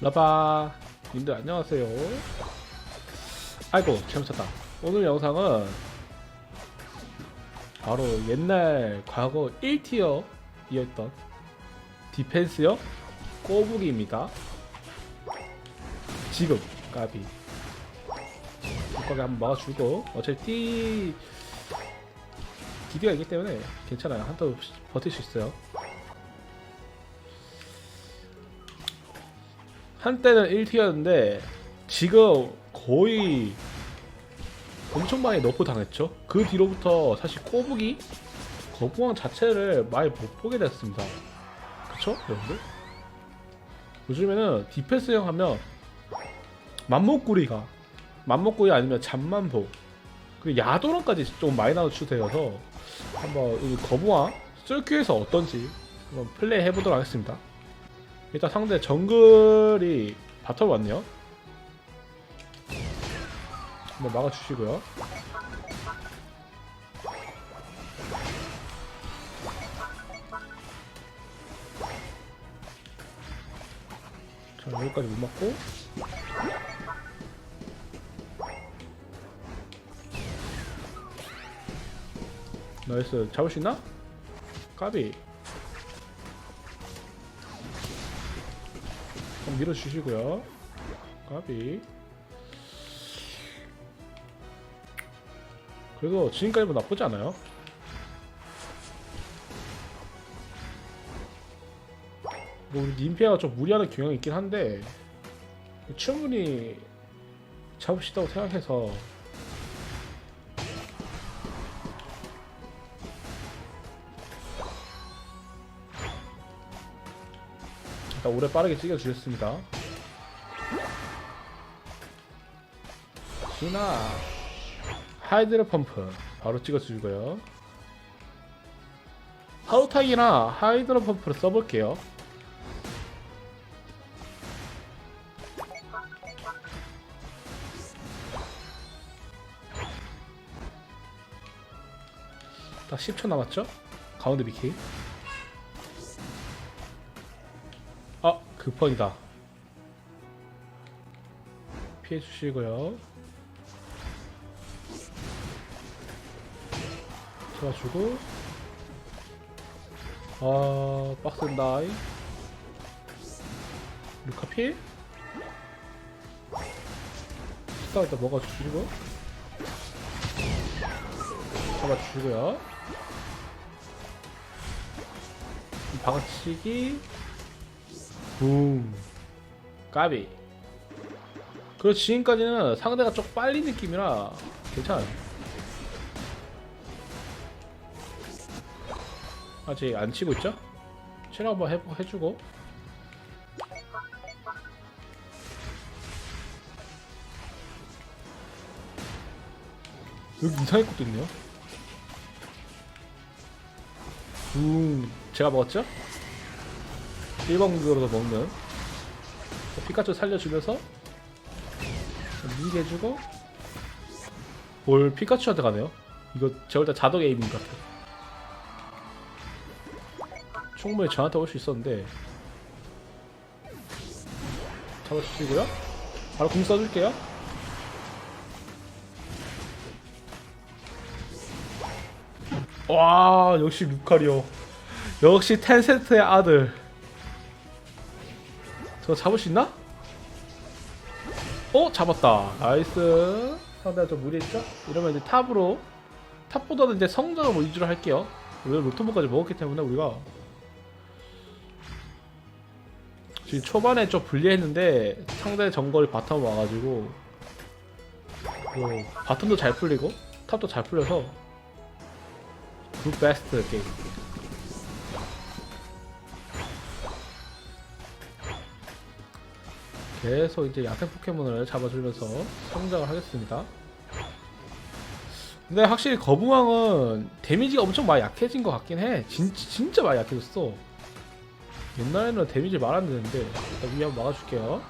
라바 님들 안녕하세요. 아이고 잘못쳤다. 오늘 영상은 바로 옛날 과거 1티어이었던 디펜스역 꼬부기입니다. 지금 까비. 거기 한번 막아주고 어차피 띠 기대가 있기 때문에 괜찮아요. 한턴 버틸 수 있어요 한때는 1티어였는데 지금 거의 엄청 많이 너프 당했죠. 그 뒤로부터 사실 꼬부기 거부왕 자체를 많이 못 보게 됐습니다. 그쵸 여러분들? 요즘에는 디펜스형 하면 맘목구리가 맘목구리 아니면 잠만보 그리고 야도론까지 좀 나온 추세여서 한번 이 거부왕 쓸큐에서 어떤지 한번 플레이 해보도록 하겠습니다. 일단 상대 정글이 바텀 왔네요. 한번 막아주시고요. 자 여기까지 못 맞고 나이스 잡을 수 있나? 까비 밀어주시고요. 까비. 그래도 지금까지 뭐 나쁘지 않아요. 뭐 님피아가 좀 무리하는 경향이 있긴 한데 충분히 있다고 생각해서 일단 오래 빠르게 찍어주셨습니다. 신나 하이드로 펌프 바로 찍어주고요. 하우탁이나 하이드로 펌프를 써볼게요. 딱 10초 남았죠? 가운데 비키. 급펀이다. 피해 주시고요. 잡아주고. 아 빡센다이 루카 피해 스타 일단 먹어주시고. 잡아주시고요. 박아치기 붐 까비. 그리고 지금까지는 상대가 좀 빨리 느낌이라 괜찮아요. 아직 안 치고 있죠? 체력 한번 해, 해주고. 여기 이상할 것도 있네요. 붐 제가 먹었죠? 1번 공격으로도 먹는 자, 피카츄 살려주면서 미게 해주고 뭘 피카츄한테 가네요. 이거 제가 볼때 자동 에이밍 같아 충분히 저한테 올 수 있었는데 잡아주시고요. 바로 공 써줄게요. 와 역시 루카리오. 역시 텐센트의 아들 저거 잡을 수 있나? 어? 잡았다 나이스 상대가 좀 무리했죠? 이러면 이제 탑으로 탑보다는 이제 성장을 뭐 위주로 할게요 왜 로토모까지 먹었기 때문에 우리가 지금 초반에 좀 불리했는데 상대 정글이 바텀 와가지고 그 바텀도 잘 풀리고 탑도 잘 풀려서 굿 베스트 게임 계속 이제 야생 포켓몬을 잡아주면서 성장을 하겠습니다. 근데 확실히 거북왕은 데미지가 엄청 많이 약해진 것 같긴 해. 진, 진짜 많이 약해졌어. 옛날에는 데미지 말안 되는데 일단 위에 한번 막아줄게요.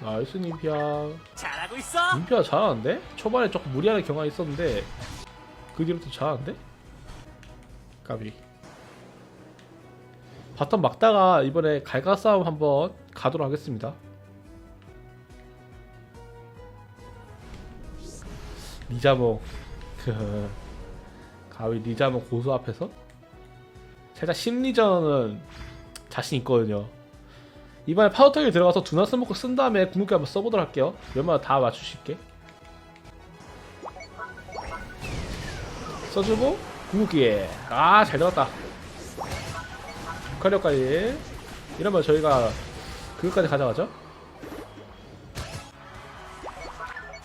나이스 님피아. 잘하고 있어. 님피아 잘하는데? 초반에 조금 무리하는 경향이 있었는데 그 뒤로부터 잘하는데? 까비. 바텀 막다가 이번에 갈가 싸움 한번 가도록 하겠습니다. 리자몽 그 가위 리자몽 고수 앞에서 살짝 심리전은 자신 있거든요. 이번에 파워턱에 들어가서 두나 스모크 쓴 다음에 궁극기 한번 써보도록 할게요. 웬만하면 다 있게. 써주고 궁극기 아잘 들어갔다. 커리어까지 이러면 저희가 그것까지 가져가죠.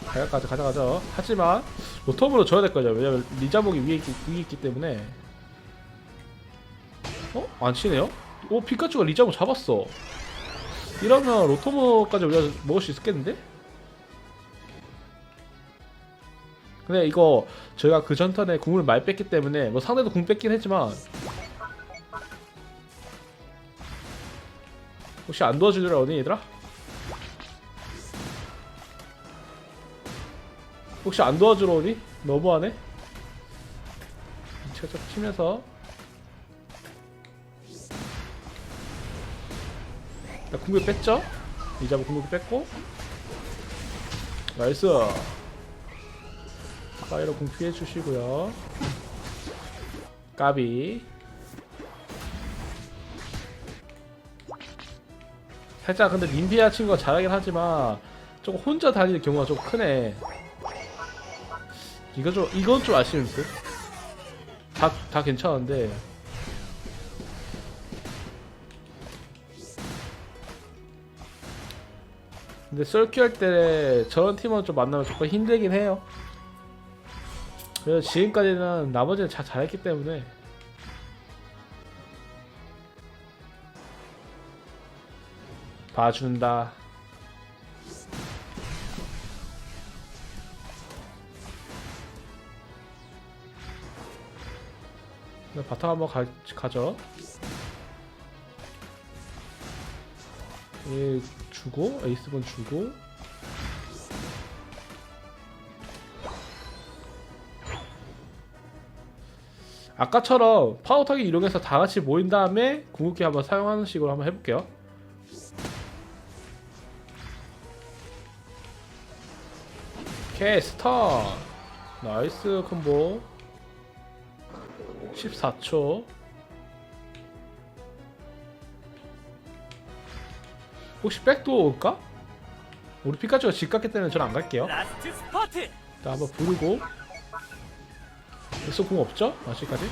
가격까지 가져가죠. 하지만 로텀으로 줘야 될 거죠. 왜냐면 리자목이 위에 있기, 위에 있기 때문에. 어? 안 치네요? 오 피카츄가 리자목 잡았어. 이러면 로토모까지 우리가 먹을 수 있겠는데? 근데 이거 저희가 그 전턴에 궁을 많이 뺐기 때문에 뭐 상대도 궁 뺐긴 했지만 혹시 안 도와주더라 어디 얘들아? 혹시 안 도와주러 오니? 너무하네? 살짝 치면서 자, 궁극기 뺐죠? 이자부 궁극기 뺐고 나이스 파이로 궁 피해 주시고요 까비 살짝 근데 님피아 친구가 잘하긴 하지만 조금 혼자 다니는 경우가 좀 크네 이거 좀 이건 좀 아쉬운 듯. 다 다 괜찮은데. 근데 썰큐 할 때 저런 팀원 좀 만나면 조금 힘들긴 해요. 그래서 지금까지는 나머지는 다 잘했기 때문에 봐준다. 네, 바탕 한번 가, 가죠. 예, 주고 에이스본 주고 아까처럼 파워타기 이용해서 다 같이 모인 다음에 궁극기 한번 사용하는 식으로 한번 해볼게요. 오케이 스턴 나이스 콤보. 14초. 혹시 백도 올까? 우리 피카츄가 집 갔기 때문에 저는 안 갈게요. 라스트. 일단 한번 부르고. 엑소 궁 없죠? 아직까지?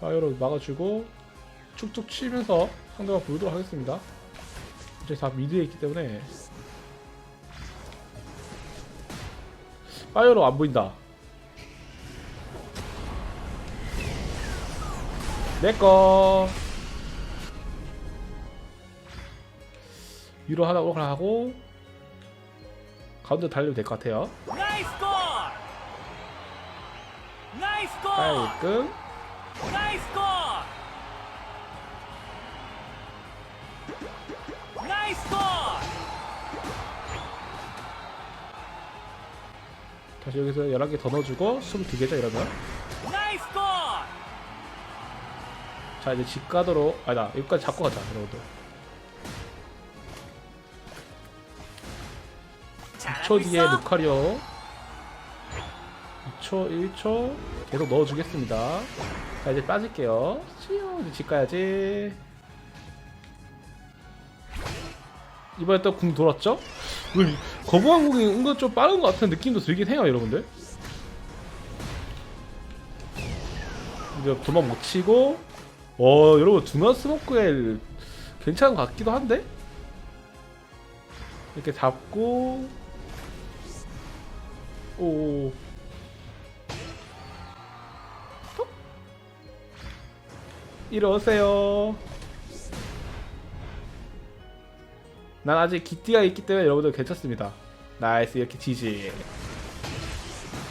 파이어로 막아주고. 축축 치면서 상대방 부르도록 하겠습니다. 이제 다 미드에 있기 때문에 파이어로 안 보인다. 내꺼 위로 하나 하고 가운데 달리면 될 것 같아요. 깔끔 다시 여기서 11개 더 넣어주고 22개죠 이러면. 자 이제 집 가도록 아니다 여기까지 잡고 가자 여러분들 2초 뒤에. 루카리오 2초 1초 계속 넣어주겠습니다 자 이제 빠질게요 찌요 이제 집 가야지 이번에 또 궁 돌았죠? 궁이 은근 좀 빠른 것 같은 느낌도 들긴 해요 여러분들. 이제 도망 못 치고 어 여러분 두나 스모크에 괜찮은 것 같기도 한데? 이렇게 잡고 오. 톡. 이러세요 난 아직 기띠가 있기 때문에 여러분들 괜찮습니다. 나이스 이렇게 지지.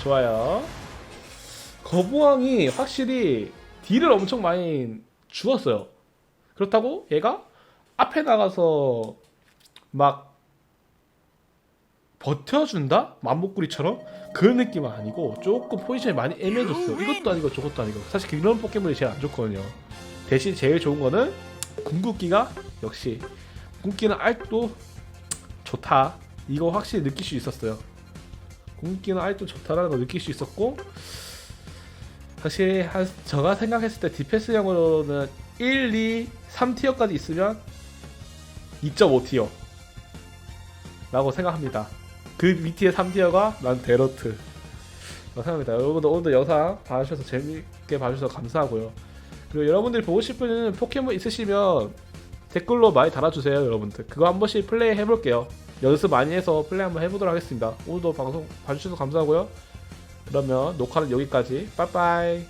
좋아요. 거부왕이 확실히 딜을 엄청 많이 주었어요. 그렇다고 얘가 앞에 나가서 막 버텨준다? 맘목구리처럼? 그런 느낌은 아니고 조금 포지션이 많이 애매해졌어 이것도 아니고 저것도 아니고. 사실 그런 포켓몬이 제일 안 좋거든요. 대신 제일 좋은 거는 궁극기가 역시 궁극기는 알도 좋다. 이거 확실히 느낄 수 있었어요. 궁극기는 알도 좋다라는 걸 느낄 수 있었고 사실 한 제가 생각했을 때 디펜스형으로는 1, 2, 3티어까지 있으면 2.5티어 라고 생각합니다. 그 밑에 3티어가 난 데로트 라고 생각합니다. 여러분들 오늘도 영상 봐주셔서 재밌게 봐주셔서 감사하고요. 그리고 여러분들이 보고 싶은 포켓몬 있으시면 댓글로 많이 달아주세요 여러분들. 그거 한 번씩 플레이 해볼게요. 연습 많이 해서 플레이 한번 해보도록 하겠습니다. 오늘도 방송 봐주셔서 감사하고요. 그러면 녹화는 여기까지. 빠이빠이